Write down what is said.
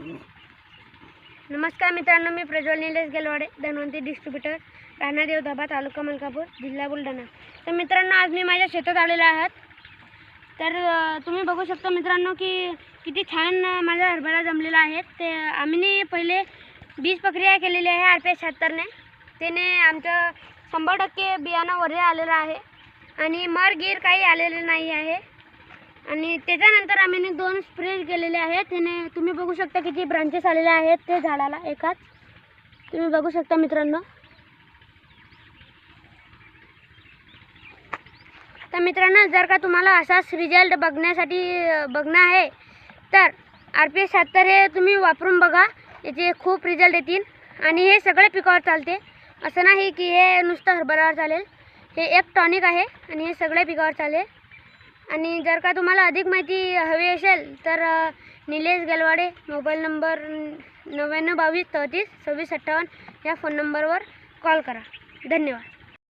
नमस्कार मित्रांनो मी प्रज्वल निलेश गेलवाडे धन्वंती डिस्ट्रीब्युटर राणा देवधाबा तालुका मलकापूर जिल्हा बुलढाणा. तर मित्रांनो आज मी माझ्या शेतात आलेलो आहात. तर तुम्ही बघू शकता मित्रांनो की किती छान माझा हरभरा जमलेला आहे. ते आम्ही पहिले बीज प्रक्रिया केलेली आहे आर पी एस शहात्तरने. त्याने आमचं शंभर टक्के बियाणं वरे आलेलं आहे. आणि मर गीर काही आलेलं नाही आहे. आणि त्याच्यानंतर आम्ही दोन स्प्रे केलेले आहेत. त्याने तुम्ही बघू शकता किती ब्रांचेस आलेले आहेत ते झाडाला एकाच तुम्ही बघू शकता मित्रांनो. तर मित्रांनो जर का तुम्हाला असाच रिझल्ट बघण्यासाठी बघणं आहे तर आर पी एस शहात्तर हे तुम्ही वापरून बघा. याचे खूप रिझल्ट येतील. आणि हे सगळे पिकावर चालते. असं नाही की हे नुसतं हरभऱ्यावर चालेल. हे एक टॉनिक आहे आणि हे सगळ्या पिकावर चालेल. आणि जर का तुम्हाला अधिक माहिती हवी असेल तर निलेश गलवाडे मोबाईल नंबर नव्याण्णव बावीस चौतीस सव्वीस अठ्ठावन्न या फोन नंबरवर कॉल करा. धन्यवाद.